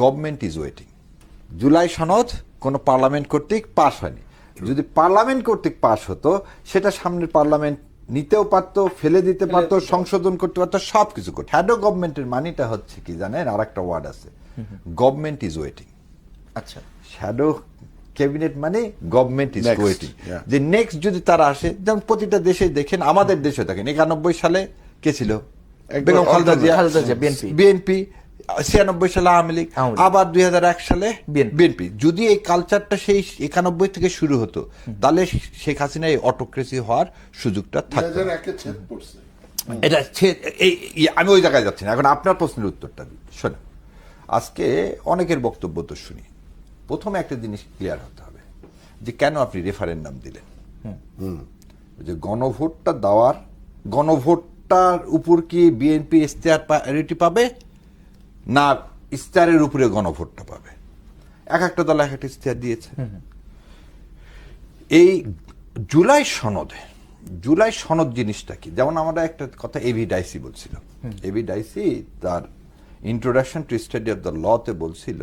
Government is waiting July সনদ কোনো parliament কর্তৃক পাশ হয়নি। যদি পার্লামেন্ট কর্তৃক পাশ হতো সেটা সামনের পার্লামেন্ট নিতেও পারতো ফেলে দিতে পারতো সংশোধন করতে পারতো সব কিছু করতো হ্যাডো গভর্নমেন্টের মানিটা হচ্ছে কি জানেন? আর একটা ওয়ার্ড আছে। গভর্নমেন্ট ইজ ওয়েটিং আচ্ছা। শ্যাডো ক্যাবিনেট মানে গভর্নমেন্ট ইজ ওয়েটিং যে নেক্সট যদি তারা আসে যেমন প্রতিটা দেশে দেখেন আমাদের দেশে দেখেন একানব্বই সালে কে ছিল? বেগম খালেদা জিয়া। বিএনপি ছিয়ানব্বই সালে আওয়ামী লীগ। আবার দুই হাজার এক সালে বিএনপি। যদি এই কালচারটা সেই একানব্বই থেকে শুরু হতো তাহলে শেখ হাসিনা এই অটোক্রেসি হওয়ার সুযোগটা থাকতো। এটা এই এই- আমি ওই জায়গায় যাচ্ছি না। এখন আপনার প্রশ্নের উত্তরটা দিই শোনেন আজকে অনেকের বক্তব্য তো শুনি। প্রথমে একটা জিনিস ক্লিয়ার হতে হবে যে কেন আপনি রেফারেন্ডাম দিলেন? ওই যে গণভোটটা দেওয়ার গণভোটটার উপর কি বিএনপি ইস্তেহার প্রায়োরিটি পাবে? না ইস্তারের উপরে গণভোটটা পাবে। এক একটা দল এক একটা ইস্তেহার দিয়েছে। এই জুলাই সনদে জুলাই সনদ জিনিসটা কি? যেমন আমরা একটা কথা এভি ডাইসি বলছিল। এভি ডাইসি তার introduction to study of the লতে বলছিল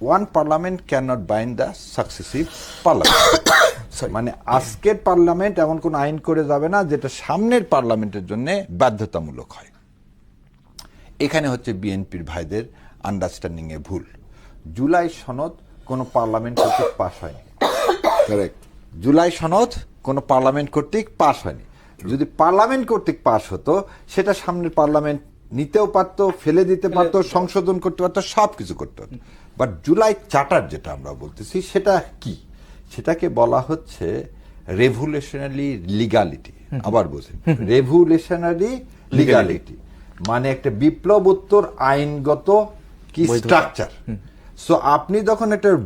one parliament can not bind the successive parliament মানে আজকের পার্লামেন্ট এমন কোন আইন করে যাবে না যেটা সামনের পার্লামেন্টের জন্য বাধ্যতামূলক হয়। এখানে হচ্ছে বিএনপির ভাইদের আন্ডারস্ট্যান্ডিং এ ভুল। জুলাই সনদ কোনো পার্লামেন্ট কর্তৃক পাশ হয়নি। কারেক্ট জুলাই সনদ কোনো পার্লামেন্ট কর্তৃক পাশ হয়নি। যদি পার্লামেন্ট কর্তৃক পাশ হতো সেটা সামনের পার্লামেন্ট নিতেও পারতো ফেলে দিতে পারতো সংশোধন করতে পারতো সব কিছু করতে পারতো। বাট জুলাই চার্টার যেটা আমরা বলতেছি সেটা কি? সেটাকে বলা হচ্ছে রেভুলেশনারি লিগালিটি আবার বলছেন রেভুলেশনারি লিগালিটি মানে একটা বিপ্লবোত্তর আইনগত কি স্ট্রাকচার সো আপনি যখন একটা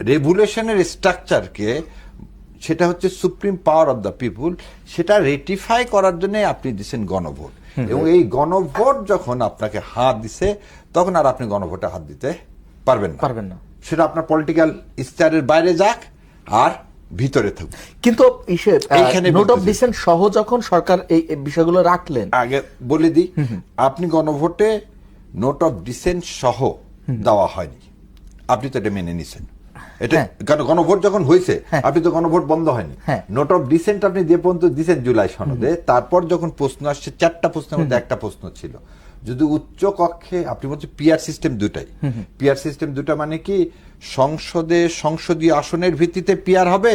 রেভুলেশনের স্ট্রাকচারকে সেটা হচ্ছে supreme power of the people সেটা রেটিফাই করার জন্য আপনি দিচ্ছেন গণভোট। এবং এই গণভোট যখন আপনাকে হাত দিছে তখন আর আপনি গণভোটে হাত দিতে পারবেন না। পারবেন না। সেটা আপনার পলিটিক্যাল স্টারের বাইরে যাক আর ভিতরে থাকুক। কিন্তু এইখানে নোট অফ। ডিসেন্ট সহ যখন সরকার এই বিষয়গুলো রাখলেন। আগে বলে দিই আপনি গণভোটে নোট অফ ডিসেন্ট সহ দেওয়া হয়নি। আপনি তো এটা মেনে নিছেন। এটা হ্যাঁ। গণভোট যখন হয়েছে হ্যাঁ। আপনি তো গণভোট বন্ধ হয়নি। হ্যাঁ। নোট অফ ডিসেন্ট আপনি যে পর্যন্ত দিচ্ছেন জুলাই সনদে তারপর যখন প্রশ্ন আসছে চারটা প্রশ্নের মধ্যে একটা প্রশ্ন ছিল। যদি উচ্চ কক্ষে আপনি বলছেন পিআর সিস্টেম দুটাই। পিআর সিস্টেম দুটা মানে কি সংসদে সংসদীয় আসনের ভিত্তিতে পিআর হবে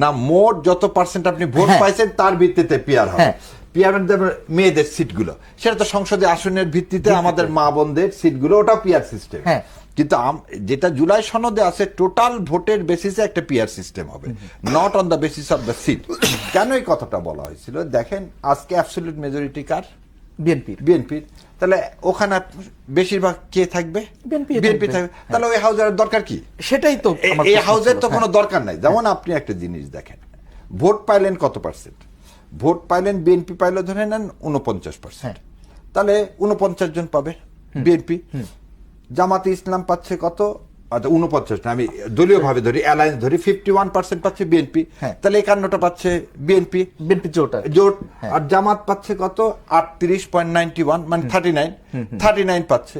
না মোট যত পার্সেন্ট আপনি ভোট হ্যাঁ। পাইছেন তার ভিত্তিতে পিআর হবে? হ্যাঁ। পিআর মানে মেয়েদের সিটগুলো। সেটা তো সংসদে আসনের ভিত্তিতে আমাদের মা বোনদের সিটগুলো ওটা পিয়ার সিস্টেম। হ্যাঁ। কিন্তু যেটা জুলাই সনদে আছে টোটাল ভোটের বেসিসে একটা পিয়ার সিস্টেম হবে। Not on the basis of the seat কেন এই কথাটা বলা হয়েছিল? দেখেন আজকে অ্যাবসলিউট মেজরিটি কার? বিএনপির বিএনপির তাহলে ওখানে বেশিরভাগ কে থাকবে? BNP বিএনপি থাকবে। তাহলে ওই হাউজের দরকার কি? সেটাই তো এই হাউজের তো কোনো হ্যাঁ। দরকার নাই। যেমন আপনি একটা জিনিস দেখেন। ভোট পাইলেন কত পার্সেন্ট ভোট পাইলেন বিএনপি পাইলে ধরে নেন উনপঞ্চাশ পার্সেন্ট তাহলে উনপঞ্চাশ জন পাবে বিএনপি জামাতে ইসলাম পাচ্ছে কত? আচ্ছা উনপঞ্চাশ না আমি দলীয় ভাবে ধরি অ্যালায়েন্স ধরি ফিফটি ওয়ান পার্সেন্ট পাচ্ছে বিএনপি হ্যাঁ। তাহলে একান্নটা পাচ্ছে বিএনপি বিএনপি জোট জোট। হ্যাঁ। আর জামাত পাচ্ছে কত? আটত্রিশ পয়েন্ট নাইনটি ওয়ান মানে থার্টি নাইন থার্টি নাইন পাচ্ছে।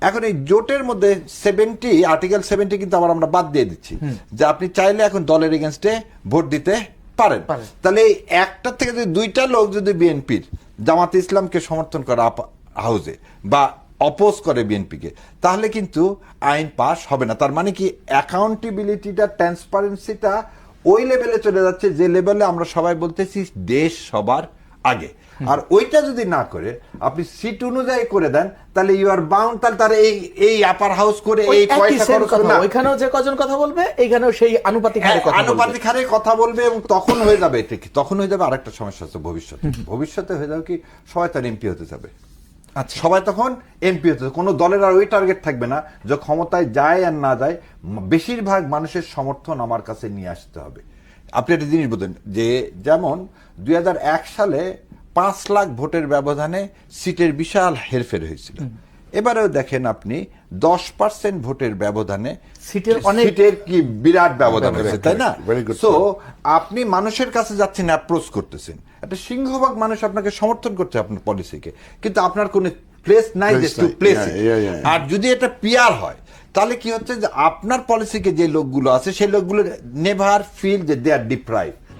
এখন এই জোটের মধ্যে সেভেন্টি আর্টিকেল সেভেন্টি কিন্তু আবার আমরা বাদ দিয়ে দিচ্ছি। যে আপনি চাইলে এখন দলের এগেনস্টে ভোট দিতে পারেন। তাহলে এই একটা থেকে যদি দুইটা লোক যদি বিএনপির জামাত ইসলামকে সমর্থন করে আপ- হাউজে বা অপোজ করে বিএনপিকে। তাহলে কিন্তু আইন পাস হবে না। তার মানে কি অ্যাকাউন্টেবিলিটিটা ট্রান্সপারেন্সিটা ওই লেভেলে চলে যাচ্ছে যে লেভেলে আমরা সবাই বলতেছি দেশ সবার আগে। আর ওইটা যদি না করে আপনি সিট অনুযায়ী করে দেন তাহলে ইউ আর বাউন্ড তাহলে তারা এই এই আপার হাউস করে এই পয়সা খরচ না ওইখানেও যে কজন কথা বলবে এইখানেও সেই আনুপাতিক হারে হ্যাঁ, কথা আনুপাতিক হারে কথা বলবে এবং তখন হয়ে যাবে এটা কি? তখন হয়ে যাবে আরেকটা সমস্যা আছে ভবিষ্যতে। ভবিষ্যতে হয়ে যাবে কি? সবাই তার এমপি হতে যাবে। সবাই তখন এমপি হতে। কোনো দলের আর ওই টার্গেট থাকবে না। যে ক্ষমতায় যায় আর না যায় বেশিরভাগ মানুষের সমর্থন আমার কাছে নিয়ে আসতে হবে। আপনি একটা জিনিস বলতেন যে যেমন দুই হাজার এক সালে পাঁচ লাখ ভোটের ব্যবধানে সিটের বিশাল হেরফের হয়েছিল। এবারেও দেখেন আপনি দশ পার্সেন্ট ভোটের ব্যবধানে সিটের অনেক- সিটের কি বিরাট ব্যবধান হয়েছে তাই না? সো আপনি মানুষের কাছে যাচ্ছেন অ্যাপ্রোচ করতেছেন। একটা সিংহভাগ মানুষ আপনাকে সমর্থন করছে আপনার পলিসিকে কিন্তু আপনার কোনো প্লেস নাই Place টু প্লেস. আর যদি এটা পিয়ার হয় তাহলে কি হচ্ছে যে আপনার পলিসিকে যে লোকগুলো আছে সেই লোকগুলো নেভার ফিল যে দে আর ডিপ্রাইভ